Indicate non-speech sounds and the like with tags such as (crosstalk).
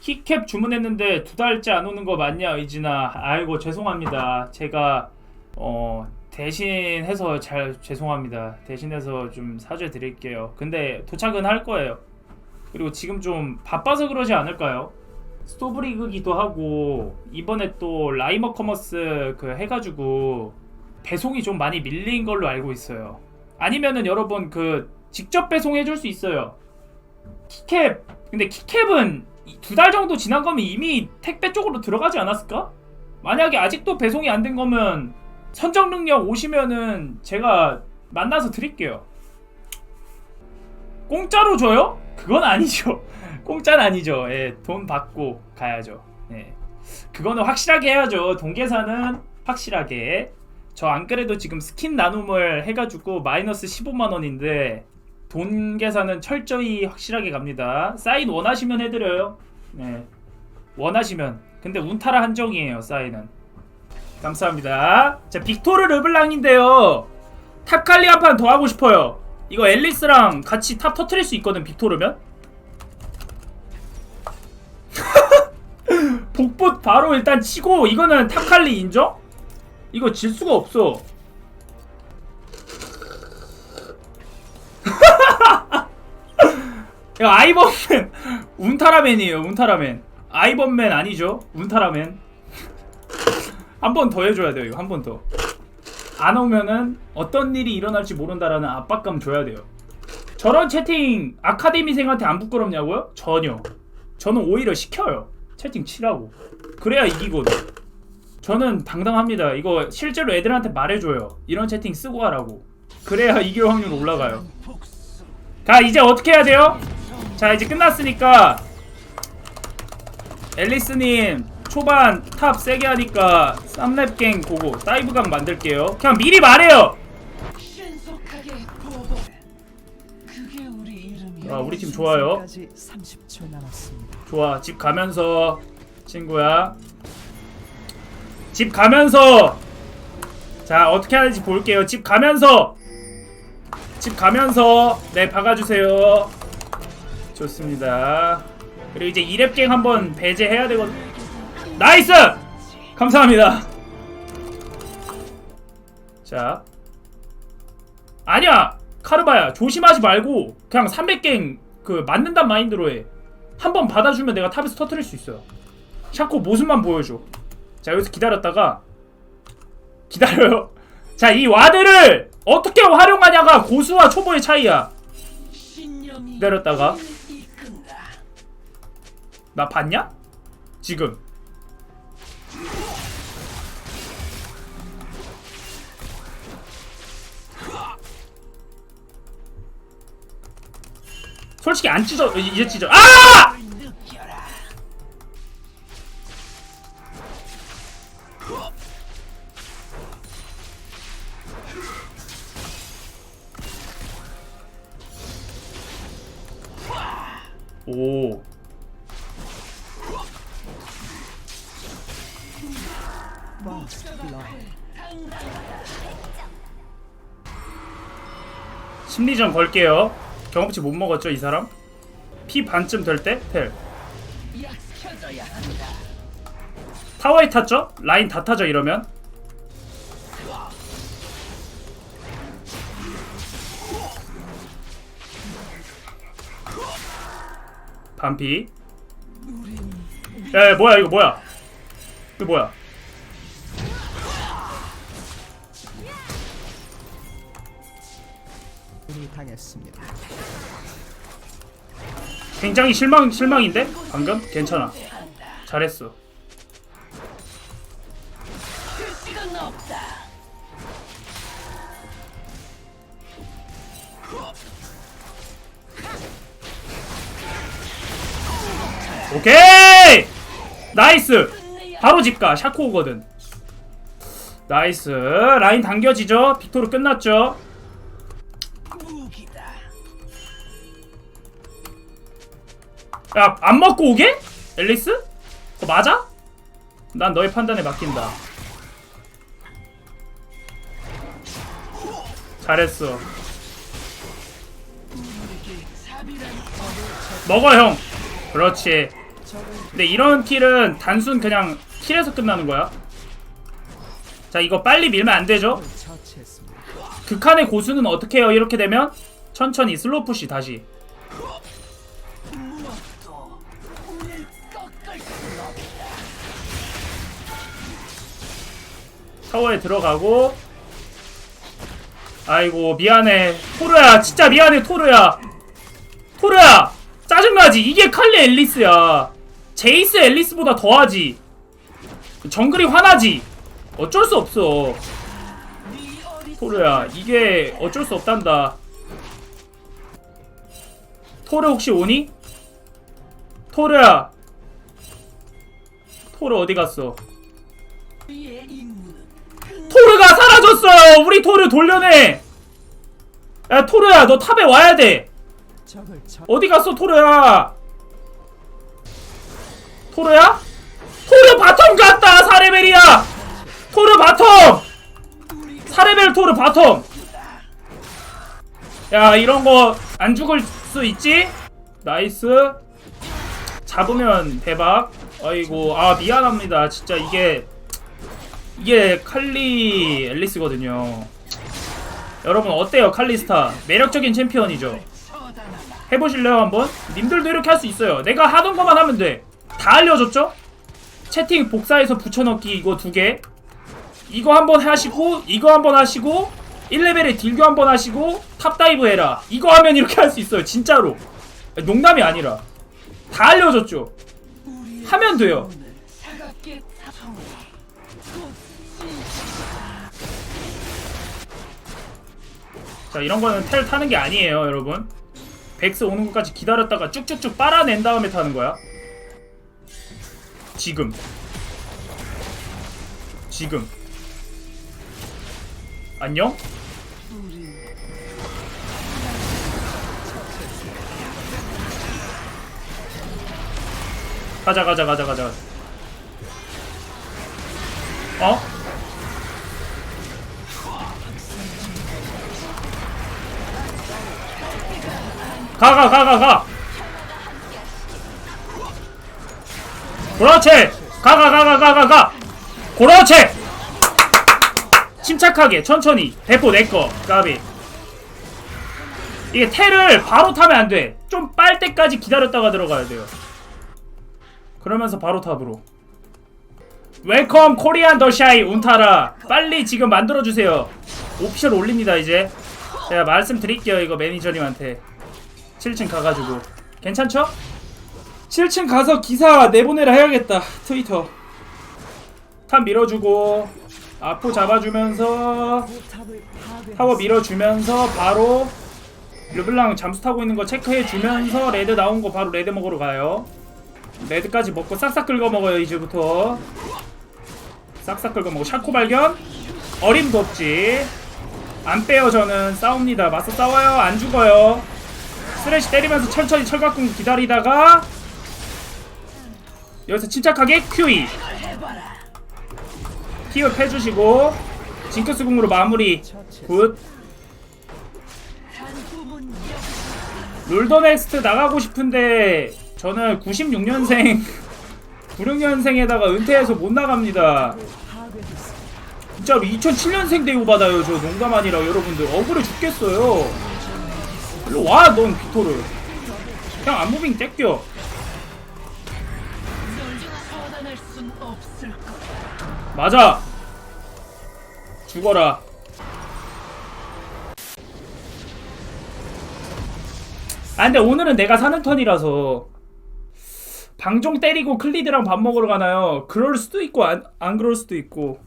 키캡 주문했는데 두 달째 안 오는 거 맞냐 의진아 아이고 죄송합니다. 제가 어 대신해서 잘 죄송합니다. 대신해서 좀 사죄 드릴게요. 근데 도착은 할 거예요. 그리고 지금 좀 바빠서 그러지 않을까요? 스토브리그기도 하고 이번에 또 라이머 커머스 그 해가지고 배송이 좀 많이 밀린 걸로 알고 있어요. 아니면은 여러분 그 직접 배송해 줄 수 있어요. 키캡! 근데 키캡은 두 달 정도 지난 거면 이미 택배 쪽으로 들어가지 않았을까? 만약에 아직도 배송이 안 된 거면 선정 능력 오시면은 제가 만나서 드릴게요. 공짜로 줘요? 그건 아니죠. (laughs) 공짜는 아니죠. 예, 돈 받고 가야죠. 예. 그거는 확실하게 해야죠. 동계사는 확실하게. 저 안 그래도 지금 스킨 나눔을 해가지고 마이너스 15만 원인데 돈 계산은 철저히 확실하게 갑니다. 사인 원하시면 해드려요. 네. 원하시면. 근데 운타라 한정이에요, 사인은. 감사합니다. 자, 빅토르 르블랑인데요. 탑칼리 한 판 더 하고 싶어요. 이거 앨리스랑 같이 탑 터트릴 수 있거든, 빅토르면. (laughs) 복붙 바로 일단 치고, 이거는 탑칼리 인정? 이거 질 수가 없어. 이거 아이번맨. (laughs) 운타라맨이에요 운타라맨. 아이번맨 아니죠? 운타라맨. (laughs) 한 번 더 해줘야 돼요 이거 한 번더 안 오면은 어떤 일이 일어날지 모른다라는 압박감 줘야 돼요. 저런 채팅 아카데미생한테 안 부끄럽냐고요? 전혀. 저는 오히려 시켜요. 채팅 치라고. 그래야 이기거든. 저는 당당합니다. 이거 실제로 애들한테 말해줘요. 이런 채팅 쓰고 하라고. 그래야 이길 확률 올라가요. 자 이제 어떻게 해야 돼요? 자 이제 끝났으니까 앨리스님 초반 탑 세게 하니까 쌈랩갱 보고 다이브각 만들게요. 그냥 미리 말해요. 아 우리 팀 좋아요. 30초 남았습니다. 좋아 집 가면서 친구야. 집 가면서! 자 어떻게 하는지 볼게요. 집 가면서! 집 가면서! 네 박아주세요 좋습니다 그리고 이제 2렙갱 한번 배제해야 되거든 나이스 감사합니다 자 아니야 카르바야 조심하지 말고 그냥 300갱 그 맞는단 마인드로 해 한 번 받아주면 내가 탑에서 터트릴 수 있어요. 샤코 모습만 보여줘. 자 여기서 기다렸다가 기다려요. (laughs) 자 이 와드를 어떻게 활용하냐가 고수와 초보의 차이야. 기다렸다가. 나 봤냐? 지금. 솔직히 안 찢어 이제 찢어 아! 심리전 걸게요. 경험치 못 먹었죠 이 사람? 피 반쯤 될 때? 한다. 타워에 탔죠? 라인 다 타죠 이러면? 반피. 야, 야 뭐야 이거 뭐야? 이거 뭐야? 이 당했습니다. 굉장히 실망 실망인데 방금 괜찮아. 잘했어. 오케이! 나이스! 바로 집가 샤코거든. 나이스. 라인 당겨지죠? 빅토르 끝났죠? 야, 안 먹고 오게? 앨리스? 그거 맞아? 난 너의 판단에 맡긴다. 잘했어. 먹어, 형. 그렇지. 근데 이런 킬은 단순 그냥 킬에서 끝나는 거야 자 이거 빨리 밀면 안 되죠. 극한의 고수는 어떻게 해요 이렇게 되면 천천히 슬로우 푸시 다시 타워에 들어가고. 아이고 미안해. 토르야 진짜 미안해 토르야. 토르야 짜증나지. 이게 칼리 앨리스야. 제이스 앨리스보다 더하지. 정글이 화나지. 어쩔 수 없어. 토르야 이게 어쩔 수 없단다. 토르 혹시 오니? 토르야. 토르 어디 갔어? 토르가 사라졌어요. 우리 토르 돌려내. 야 토르야, 너 탑에 와야 돼. 어디 갔어, 토르야? 토르야? 토르 바텀 갔다. 사레벨이야. 토르 바텀. 사레벨 토르 바텀. 야 이런 거 안 죽을 수 있지? 나이스. 잡으면 대박. 아이고 아 미안합니다. 진짜 이게 이게 칼리 앨리스거든요. 여러분 어때요 칼리스타? 매력적인 챔피언이죠. 해보실래요 한번? 님들도 이렇게 할 수 있어요. 내가 하던 것만 하면 돼. 다 알려줬죠? 채팅 복사해서 붙여넣기 이거 두 개. 이거 한번 하시고 이거 한번 하시고 1레벨에 딜교 한번 하시고 탑다이브 해라. 이거 하면 이렇게 할 수 있어요. 진짜로. 농담이 아니라. 다 알려줬죠. 하면 돼요. 자 이런 거는 텔 타는 게 아니에요 여러분. 백스 오는 것까지 기다렸다가 쭉쭉쭉 빨아낸 다음에 타는 거야. 지금. 지금. 안녕? 가자 가자 가자 가자 어? 가 가 가 가가. 그렇지. 가 가 가 가 가 가가. 그렇지. 침착하게 천천히. 대포 내꺼 까비. 이게 텔을 바로 타면 안돼좀 빨 때까지 기다렸다가 들어가야 돼요. 그러면서 바로 탑으로 웰컴 코리안 더샤이 운타라. 빨리 지금 만들어주세요. 오피셜 올립니다 이제. 제가 말씀드릴게요 이거 매니저님한테. 7층 가가지고. 괜찮죠? 7층 가서 기사 내보내라 해야겠다 트위터. 탑 밀어주고 아포 잡아주면서. 타워 밀어주면서 바로 르블랑 잠수 타고 있는 거 체크해주면서 레드 나온 거 바로 레드 먹으러 가요 레드까지 먹고 싹싹 긁어 먹어요 이제부터. 싹싹 긁어 먹고. 샤코 발견. 어림도 없지. 안 빼요 저는. 싸웁니다. 맞서 싸워요. 안 죽어요. 쓰레쉬 때리면서 천천히 철갑궁 기다리다가 여기서 침착하게 QE 피업 해주시고 징크스 궁으로 마무리. 굿. 롤더넥스트 나가고 싶은데 저는 96년생 96년생에다가 은퇴해서 못 나갑니다. 진짜로 2007년생 대우 받아요 저 농담 아니라 여러분들. 억울해 죽겠어요. 일로 와넌 빅토르. 그냥 안무빙 거다. 맞아. 죽어라. 아 근데 오늘은 내가 사는 턴이라서 방종 때리고 클리드랑 밥 먹으러 가나요? 그럴 수도 있고 안, 안 그럴 수도 있고